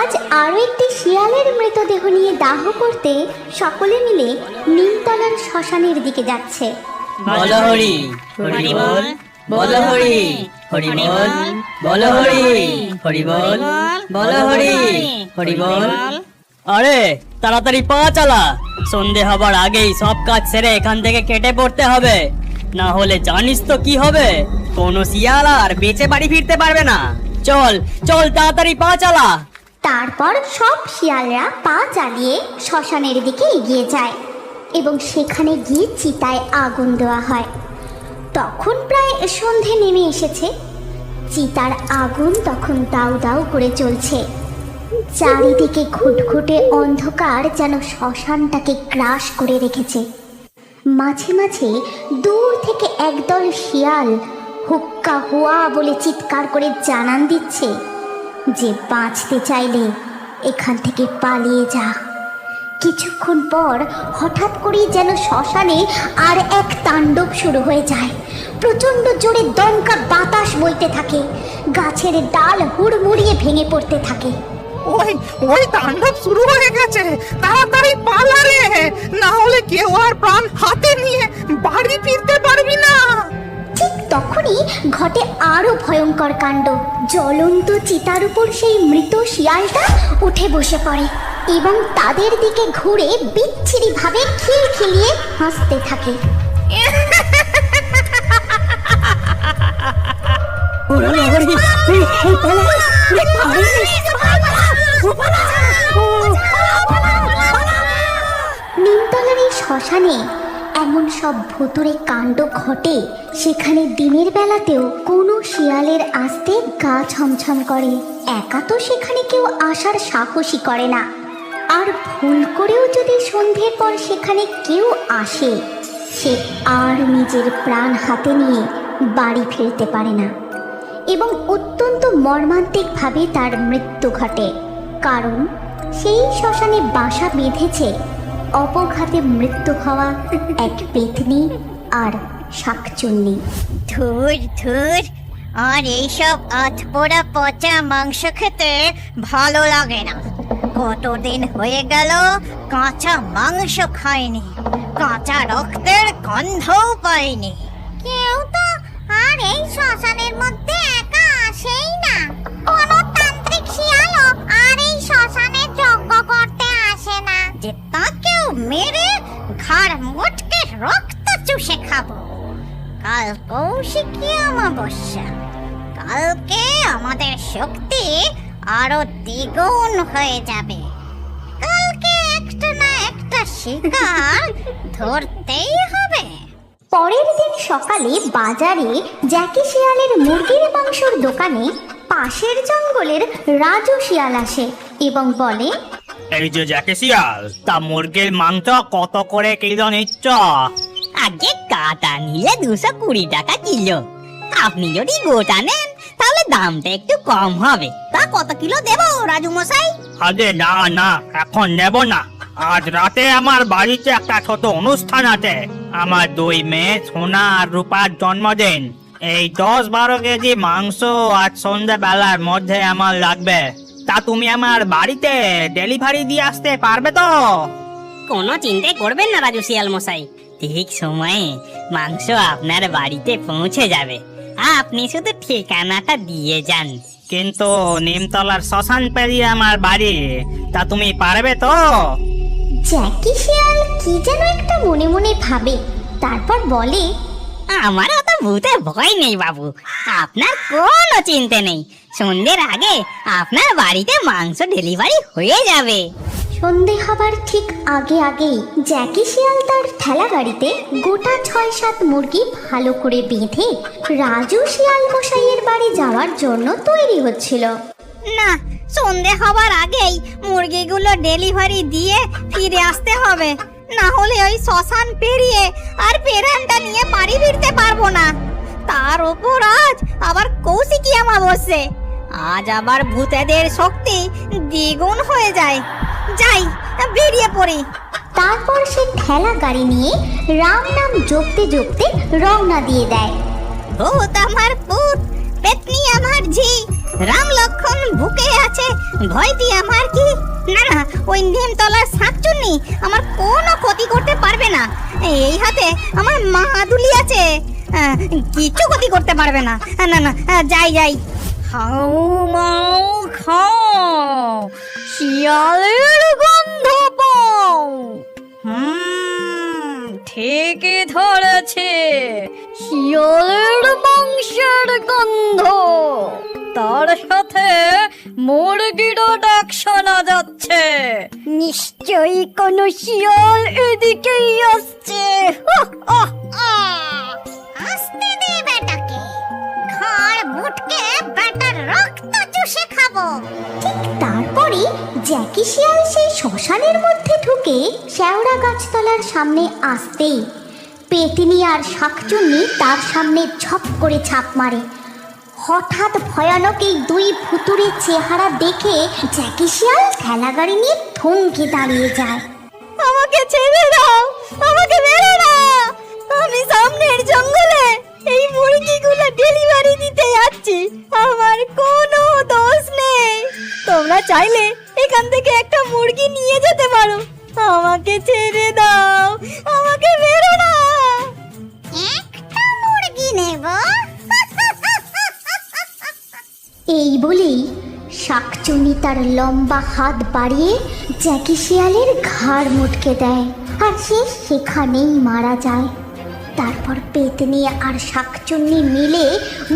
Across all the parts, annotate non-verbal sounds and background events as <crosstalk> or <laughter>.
আজ আরও একটি শিয়ালের মৃতদেহ নিয়ে দাহ করতে সকলে মিলে নিমতলার শ্মশানের দিকে যাচ্ছে। বলো আরে, তাড়াতাড়ি পা চালা। সন্ধে হবার আগেই সব কাজ সেরে এখান থেকে কেটে পড়তে হবে। না হলে জানিস তো কি হবে? কোনো শিয়াল আর বেঁচে বাড়ি ফিরতে পারবে না। চল চল, তাড়াতাড়ি পা চালা। তারপর সব শিয়ালরা পা চালিয়ে শ্মশানের দিকে এগিয়ে যায় এবং সেখানে গিয়ে চিতায় আগুন দেওয়া হয়। তখন প্রায় সন্ধে নেমে এসেছে। চিতার আগুন তখন দাউ দাউ করে চলছে চারিদিকে ঘুটঘুটে অন্ধকার যেন শ্মশানটাকে গ্রাস করে রেখেছে। মাঝে মাঝে দূর থেকে একদল শিয়াল হুক্কা হুয়া বলে চিৎকার করে জানান দিচ্ছে। যে বাঁচতে চাইলে এখান থেকে পালিয়ে যা। কিছুক্ষণ পর হঠাৎ করেই যেন শ্মশানে আর এক তাণ্ডব শুরু হয়ে যায়। প্রচণ্ড জোরে দমকা বাতাস বইতে থাকে। গাছের ডাল হুড়মুড়িয়ে ভেঙে পড়তে থাকে। ওই ওই তাণ্ডব শুরু হয়ে গেছে। তাড়াতাড়ি পালা রে। না হলে কেউ আর প্রাণ হাতে নিয়ে বাড়ি ফিরতে পারবি না। তখনই ঘটে আরও ভয়ঙ্কর কাণ্ড। জ্বলন্ত চিতার উপর সেই মৃত শিয়ালটা উঠে বসে পড়ে এবং তাদের দিকে ঘুরে বিচ্ছিরি ভাবে খিলখিলিয়ে হাসতে থাকে। শ্মশানে এমন সব ভুতুরে কাণ্ড ঘটে, সেখানে দিনের বেলাতেও কোনো শিয়ালের আসতে গা ছমছম করে। একা তো সেখানে কেউ আসার সাহসই করে না। আর ভুল করেও যদি সন্ধ্যের পর সেখানে কেউ আসে, সে আর নিজের প্রাণ হাতে নিয়ে বাড়ি ফিরতে পারে না। এবং অত্যন্ত মর্মান্তিকভাবে তার মৃত্যু ঘটে। কারণ সেই শ্মশানে বাসা বেঁধেছে অপঘাতে মৃত্যু হওয়া এক পেতনি আর শাকচুন্নি। ধুর ধুর আর এইসব আধপোড়া পচা মাংস খেতে ভালো লাগে না। কতদিন হয়ে গেল কাঁচা মাংস খায়নি কাঁচা রক্তের গন্ধও পাইনি। কেউ তো আর এই শ্মশানের মধ্যে একা আসেই না। কোনো তান্ত্রিক শিয়ালও আর এই শ্মশানে যজ্ঞ মেরে ঘাড় মুটকে রক্ত চুষে খাব। কাল কৌশিকী অমাবস্যা? কালকে আমাদের শক্তি আরও দ্বিগুণ হয়ে যাবে। কালকে একটা না একটা শিকার <laughs> ধরতেই হবে। পরের দিন সকালে বাজারে জ্যাকি শিয়ালের মুরগির মাংসর দোকানে পাশের জঙ্গলের রাজু শিয়াল আসে এবং বলে এই যে জ্যাকে শিয়াল তা মুরগির মাংস কত করে কিলো নিচ্ছ? আগে কাটা নিলে দুশো কুড়ি টাকা কিলো। আপনি যদি গোটা নেন তাহলে দামটা একটু কম হবে। তা কত কিলো দেবো রাজু মশাই? আরে না না এখন নেব না। আজ রাতে আমার বাড়িতে একটা ছোট অনুষ্ঠান আছে। আমার দুই মেয়ে সোনা আর রূপার জন্মদিন। এই দশ বারো কেজি মাংস আজ সন্ধ্যাবেলার মধ্যে আমার লাগবে। তা তুমি আমার বাড়িতে ডেলিভারি দিয়ে আসতে পারবে তো? কোনো চিন্তাই করবেন না রাজু শিয়াল মশাই। ঠিক সময়ে মাংস আপনার বাড়িতে পৌঁছে যাবে। আপনি শুধু ঠিকানাটা দিয়ে যান। কিন্তু নিমতলার শ্মশান পেরিয়ে আমার বাড়ি তা তুমি পারবে তো? জ্যাকি শিয়াল কি যেন একটা মনে মনে ভাবে তারপর বলে আমার অত ভূতে ভয় নেই বাবু। আপনার কোনো চিন্তা নেই। সন্ধ্যের আগে আপনার বাড়িতে মাংস ডেলিভারি হয়ে যাবে। সন্ধে হবার ঠিক আগে আগেই জ্যাকি শিয়াল তার ঠেলা গাড়িতে গোটা ছয় সাত মুরগি ভালো করে বেঁধে রাজু শিয়াল মশাইয়ের বাড়ি যাওয়ার জন্য তৈরি হচ্ছিল। না সন্ধে হবার আগেই মুরগিগুলো ডেলিভারি দিয়ে ফিরে আসতে হবে। না হলে ওই শ্মশান পেরিয়ে আর পেরানটা নিয়ে বাড়ি ফিরতে পারব না। তার ওপর আজ আবার কৌশিকী অমাবস্যে আজ আবার ভূতেদের শক্তি দ্বিগুণ হয়ে যায়। যাই বেরিয়ে পড়ি। তারপর সে ঠেলা গাড়ি নিয়ে রাম নাম জপতে জপতে রওনা দিয়ে দেয়। ভূত আমার পুত পেতনি আমার ঝি রাম লক্ষণ বুকে আছে ভয় দিয়ে আমার কি? না না ওই নিমতলার শাকচুন্নি আমার কোনো ক্ষতি করতে পারবে না। এই হাতে আমার মা আছে। আহ, কিচ্ছু ক্ষতি করতে পারবে না। না না আহ, যাই যাই। হাউ মাউ খাও। শিয়ালের গন্ধ পাও। হুম ঠিকই ধরেছে শিয়ালের মাংসের গন্ধ। তার সাথে মুরগিরও ডাক শোনা যাচ্ছে। নিশ্চয়ই কোনো শিয়াল এদিকেই আসছে। আসতে দে বেটাকে। ঘর মুটকে বেটার রক্ত চুষে খাব। তারপরে জ্যাকি শিয়াল সেই শ্মশানের মধ্যে ঢুকে শেওড়া গাছতলার সামনে আসতেই পেতিনি আর শাকচুন্নি তার সামনে ঝপ করে ছাপ মারে। হঠাৎ ভয়ানক এই দুই ভুতুরের চেহারা দেখে জ্যাকি শিয়াল ঠেলাগাড়ি নিয়ে থমকে দাঁড়িয়ে যায়। আমাকে ছেড়ে দাও! আমাকে মেরো না আমি সামনের জঙ্গলে এই মুরগিগুলো ডেলিভারি দিতে যাচ্ছি। আমার কোনো দোষ নেই। তোমরা চাইলে এখান থেকে একটা মুরগি নিয়ে যেতে পারো। আমাকে ছেড়ে দাও। আমাকে মেরো না। একটা মুরগি নেব। এই বলেই শাকচুনি তার লম্বা হাত বাড়িয়ে জ্যাকি শিয়ালের ঘাড় মুটকে দেয়। আর সে সেখানেই মারা যায়। তারপর পেতনি আর শাকচুন্নি মিলে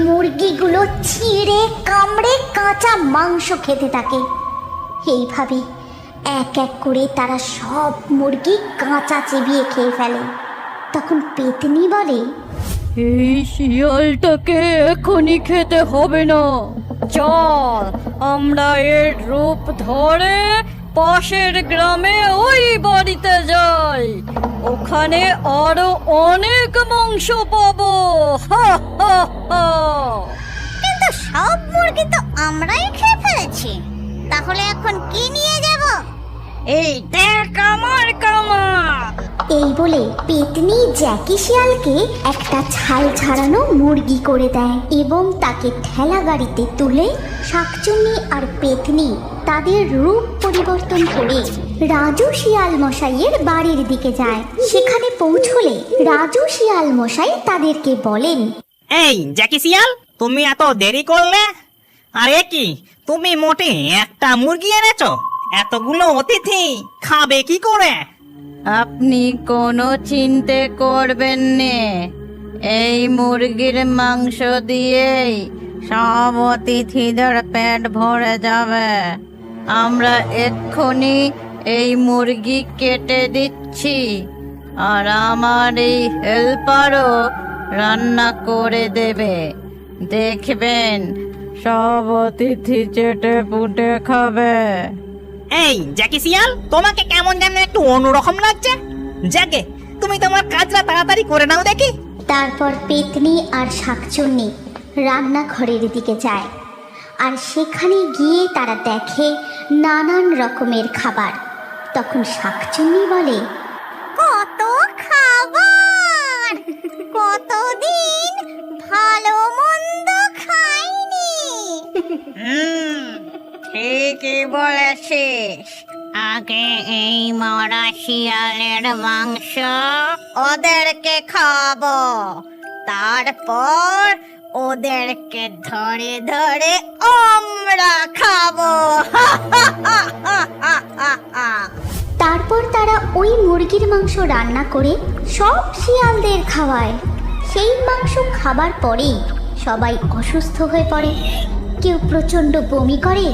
মুরগিগুলো ছিঁড়ে, কামড়ে কাঁচা মাংস খেতে থাকে। এইভাবে এক এক করে তারা সব মুরগি কাঁচা চিবিয়ে খেয়ে ফেলে। তখন পেতনি বলে, এই শিয়ালটাকে এখনই খেতে হবে না। চল, আমরা এর রূপ ধরে পাশের গ্রামে ওই ওখানে আরও অনেক মাংস পাবো। কিন্তু সব মুরগি তো আমরাই খেয়ে ফেলেছি। তাহলে এখন কি নিয়ে যাব? এই দেখ আমার কামার এই বলে পেতনি জ্যাকি শিয়ালকে একটা ছাল ছাড়ানো মুরগি করে দেয় এবং তাকে ঠেলা গাড়িতে তুলে শাকচুন্নি আর পেতনি তাদের রূপ পরিবর্তন করে রাজু শিয়াল মশাইয়ের বাড়ির দিকে যায়। সেখানে পৌঁছলে রাজু শিয়াল মশাই তাদেরকে বলেন এই জ্যাকি শিয়াল তুমি এত দেরি করলে? আরে কি তুমি মোটে একটা মুরগি এনেছো? এতগুলো অতিথি খাবে কি করে? আপনি কোনো চিন্তে করবেন নে। এই মুরগির মাংস দিয়েই সব অতিথিদের পেট ভরে যাবে। আমরা এক্ষুনি এই মুরগি কেটে দিচ্ছি। আর আমার এই হেল্পারও রান্না করে দেবে। দেখবেন, সব অতিথি চেটে পুটে খাবে। এই জ্যাকি শিয়াল তোমাকে কেমন যেন একটু অন্যরকম লাগছে। জ্যাকে তুমি তোমার কাজটা তাড়াতাড়ি করে নাও দেখি। তারপর পেতনি আর শাকচুন্নি রান্নাঘরের দিকে যায়। আর সেখানে গিয়ে তারা দেখে নানান রকমের খাবার। তখন শাকচুন্নি বলে কত খাবার! কতদিন ভালো মন্দ খাইনি! ঠিকই বলেছিস। আগে এই মরা শিয়ালের মাংস ওদেরকে খাব। তারপর ওদেরকে ধরে ধরে আমরা খাব। <laughs> তারপর তারা ওই মুরগির মাংস রান্না করে সব শিয়ালদের খাওয়ায়। সেই মাংস খাবার পরেই সবাই অসুস্থ হয়ে পড়ে। কেউ প্রচণ্ড বমি করে,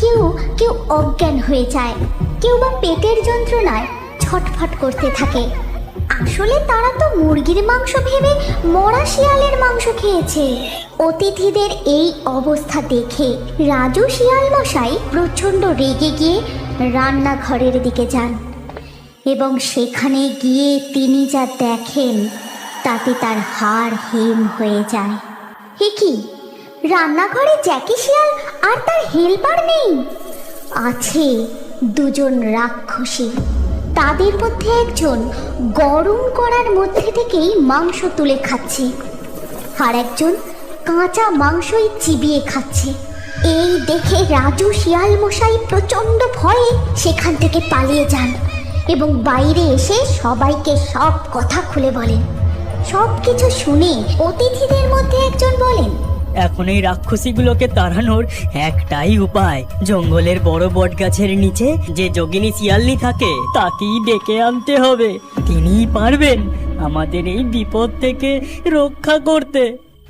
কেউ কেউ অজ্ঞান হয়ে যায়। কেউ বা পেটের যন্ত্রণায় ছটফট করতে থাকে। আসলে তারা তো মুরগির মাংস ভেবে মরা শিয়ালের মাংস খেয়েছে। অতিথিদের এই অবস্থা দেখে রাজু শিয়াল মশাই প্রচণ্ড রেগে গিয়ে রান্নাঘরের দিকে যান এবং সেখানে গিয়ে তিনি যা দেখেন, তাতে তার হাড় হিম হয়ে যায়। হে কি? রান্নাঘরে জ্যাকি শিয়াল আর তার হেল্পার নেই। আছে দুজন রাক্ষসী। তাদের মধ্যে একজন গরম করার মধ্যে থেকেই মাংস তুলে খাচ্ছে আর একজন কাঁচা মাংসই চিবিয়ে খাচ্ছে। এই দেখে রাজু শিয়াল মশাই প্রচণ্ড ভয়ে সেখান থেকে পালিয়ে যান এবং বাইরে এসে সবাইকে সব কথা খুলে বলেন। সব কিছু শুনে অতিথিদের মধ্যে একজন বলেন এখন এই রাক্ষসীগুলোকে তাড়ানোর একটাই উপায়। জঙ্গলের বড় বট গাছের নিচে যে যোগিনী শিয়ালনি থাকে তাকেই ডেকে আনতে হবে। তিনিই পারবেন আমাদের এই বিপদ থেকে রক্ষা করতে।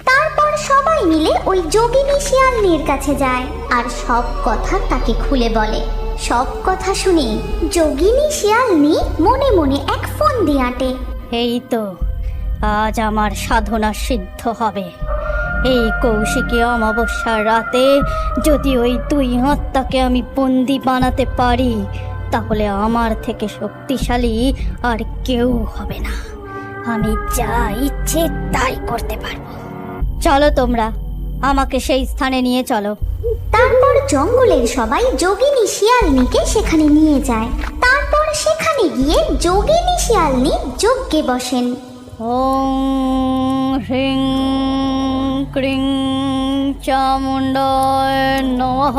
তারপর সবাই মিলে ওই যোগিনী শিয়ালনির কাছে যায় আর সব কথা তাকে খুলে বলে। সব কথা শুনে যোগিনী শিয়ালনি মনে মনে এক ফোন দিয়ে আঁটে। এই তো আজ আমার সাধনা সিদ্ধ হবে। এই কৌশিকী অমাবস্যার রাতে যদি ওই দুই হত্যাকে আমি বন্দি বানাতে পারি তাহলে আমার থেকে শক্তিশালী আর কেউ হবে না। আমি যা ইচ্ছে তাই করতে পারব। চলো তোমরা আমাকে সেই স্থানে নিয়ে চলো। তারপর জঙ্গলের সবাই যোগিনী শিয়ালনিকে সেখানে নিয়ে যায়। তারপর সেখানে গিয়ে যোগিনী শিয়ালনি যজ্ঞে বসেন। ওং হ্রিং ক্রিং চামুণ্ডায় নমঃ।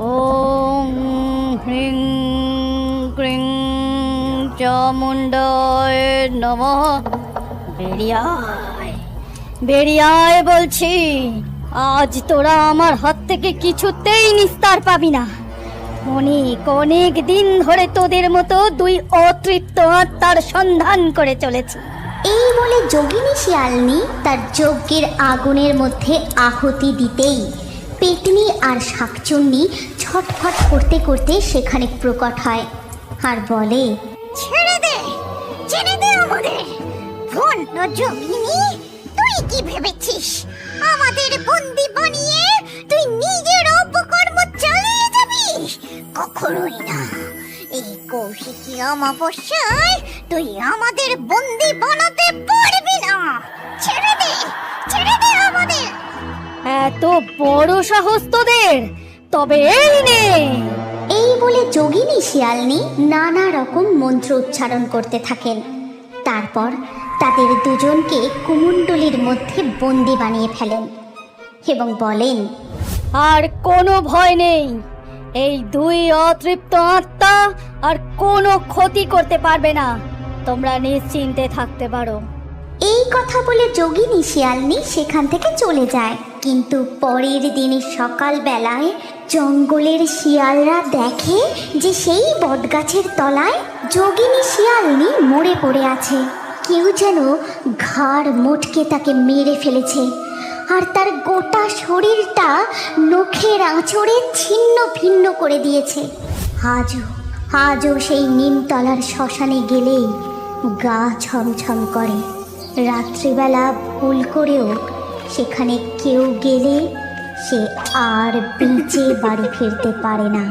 ওং হ্রিং ক্রিং চামুণ্ডায় নমঃ। বেরিয়ায় বেরিয়ায় বলছি, আজ তোরা আমার হাত থেকে কিছুতেই নিস্তার পাবি না। অনেক অনেক দিন ধরে তোদের মতো দুই অতৃপ্ত আত্মার সন্ধান করে চলেছি। এই বলে যোগিনী শিয়ালনি তার যজ্ঞের আগুনের মধ্যে আহুতি দিতেই পেতনি আর শাকচুন্নি ছটফট করতে করতে সেখানে প্রকট হয় আর বলে, ছেড়ে দে ছেড়ে দে আমাদের। ভণ্ড যোগিনী, তুই কি ভেবেছিস? আমাদের বন্দি বানিয়ে তুই নিজের অপকর্ম চালিয়ে যাবি? কখনোই না। এই কৌশিকী অমাবস্যায় তুই আমাদের বন্দি বানাতে পারবি না। ছেড়ে দে ছেড়ে দে আমাদের। এত বড় সাহস তোদের তবে এই নে। এই বলে যোগিনী শিয়ালনি নানা রকম মন্ত্র উচ্চারণ করতে থাকেন। তারপর তাদের দুজনকে কুমণ্ডলির মধ্যে বন্দি বানিয়ে ফেলেন এবং বলেন আর কোনো ভয় নেই। এই দুই অতৃপ্ত আত্মা আর কোনো ক্ষতি করতে পারবে না। তোমরা নিশ্চিন্তে থাকতে পারো। এই কথা বলে যোগিনী শিয়ালনি সেখান থেকে চলে যায়। কিন্তু পরের দিনে সকালবেলায় জঙ্গলের শিয়ালরা দেখে যে সেই বটগাছের তলায় যোগিনী শিয়ালনি মরে পড়ে আছে। কেউ যেন ঘাড় মোটকে তাকে মেরে ফেলেছে। আর তার গোটা শরীরটা নখের আঁচড়ে ছিন্ন ভিন্ন করে দিয়েছে। আজও আজও সেই নিমতলার শ্মশানে গেলেই গা ছমছম করে। রাত্রিবেলা ভুল করেও সেখানে কেউ গেলে সে আর বেঁচে বাড়ি ফিরতে পারে না।